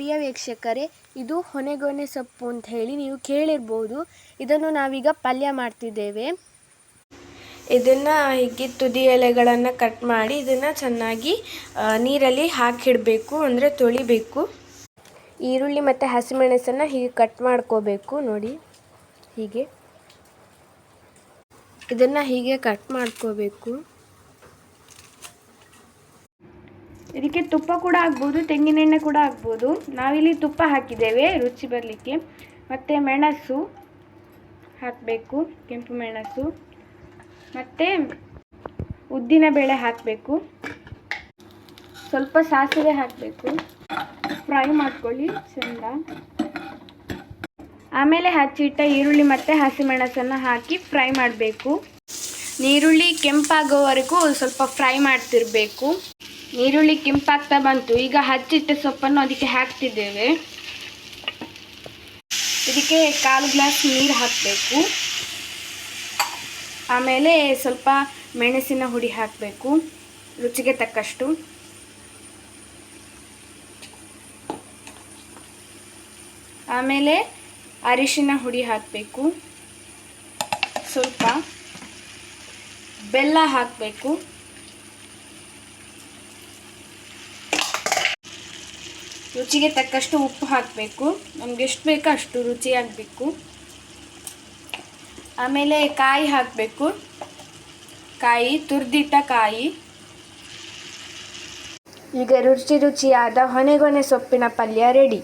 ಪ್ರಿಯ ವೀಕ್ಷಕರೇ, ಇದು ಹೊನೆಗೊನೆ ಸೊಪ್ಪು ಅಂತ ಹೇಳಿ ನೀವು ಕೇಳಿರ್ಬೋದು. ಇದನ್ನು ನಾವೀಗ ಪಲ್ಯ ಮಾಡ್ತಿದ್ದೇವೆ. ಇದನ್ನು ಹೀಗೆ ತುದಿ ಎಲೆಗಳನ್ನು ಕಟ್ ಮಾಡಿ ಇದನ್ನು ಚೆನ್ನಾಗಿ ನೀರಲ್ಲಿ ಹಾಕಿಡಬೇಕು, ಅಂದರೆ ತೊಳಿಬೇಕು. ಈರುಳ್ಳಿ ಮತ್ತು ಹಸಿಮೆಣಸನ್ನು ಹೀಗೆ ಕಟ್ ಮಾಡ್ಕೋಬೇಕು, ನೋಡಿ, ಹೀಗೆ. ಇದನ್ನು ಹೀಗೆ ಕಟ್ ಮಾಡ್ಕೋಬೇಕು. ಇದಕ್ಕೆ ತುಪ್ಪ ಕೂಡ ಆಗ್ಬೋದು ತೆಂಗಿನೆಣ್ಣೆ ಕೂಡ ಆಗ್ಬೋದು. ನಾವಿಲ್ಲಿ ತುಪ್ಪ ಹಾಕಿದ್ದೇವೆ ರುಚಿ ಬರಲಿಕ್ಕೆ. ಮತ್ತು ಮೆಣಸು ಹಾಕಬೇಕು, ಕೆಂಪು ಮೆಣಸು. ಮತ್ತು ಉದ್ದಿನ ಬೇಳೆ ಹಾಕಬೇಕು. ಸ್ವಲ್ಪ ಸಾಸಿವೆ ಹಾಕಬೇಕು. ಫ್ರೈ ಮಾಡ್ಕೊಳ್ಳಿ, ಚೆಂದ. ಆಮೇಲೆ ಹಚ್ಚಿಟ್ಟ ಈರುಳ್ಳಿ ಮತ್ತು ಹಸಿಮೆಣಸನ್ನು ಹಾಕಿ ಫ್ರೈ ಮಾಡಬೇಕು. ಈರುಳ್ಳಿ ಕೆಂಪಾಗೋವರೆಗೂ ಸ್ವಲ್ಪ ಫ್ರೈ ಮಾಡ್ತಿರ್ಬೇಕು. ನೀರುಳ್ಳಿ ಕೆಂಪಾಗ್ತಾ ಬಂತು. ಈಗ ಹಚ್ಚಿಟ್ಟ ಸೊಪ್ಪನ್ನು ಅದಕ್ಕೆ ಹಾಕ್ತಿದ್ದೇವೆ. ಇದಕ್ಕೆ ಕಾಲು ಗ್ಲಾಸ್ ನೀರು ಹಾಕಬೇಕು. ಆಮೇಲೆ ಸ್ವಲ್ಪ ಮೆಣಸಿನ ಹುಡಿ ಹಾಕಬೇಕು. ರುಚಿಗೆ ತಕ್ಕಷ್ಟು. ಆಮೇಲೆ ಅರಿಶಿನ ಹುಡಿ ಹಾಕಬೇಕು. ಸ್ವಲ್ಪ ಬೆಲ್ಲ ಹಾಕಬೇಕು. ರುಚಿಗೆ ತಕ್ಕಷ್ಟು ಉಪ್ಪು ಹಾಕಬೇಕು. ನಮ್ಗೆ ಎಷ್ಟು ಬೇಕೋ ಅಷ್ಟು ರುಚಿ ಆಗಬೇಕು ಆಮೇಲೆ ಕಾಯಿ ಹಾಕಬೇಕು. ಕಾಯಿ, ತುರ್ದಿಟ್ಟ ಕಾಯಿ. ಈಗ ರುಚಿ ರುಚಿಯಾದ ಹೊನೆಗೊನೆ ಸೊಪ್ಪಿನ ಪಲ್ಯ ರೆಡಿ.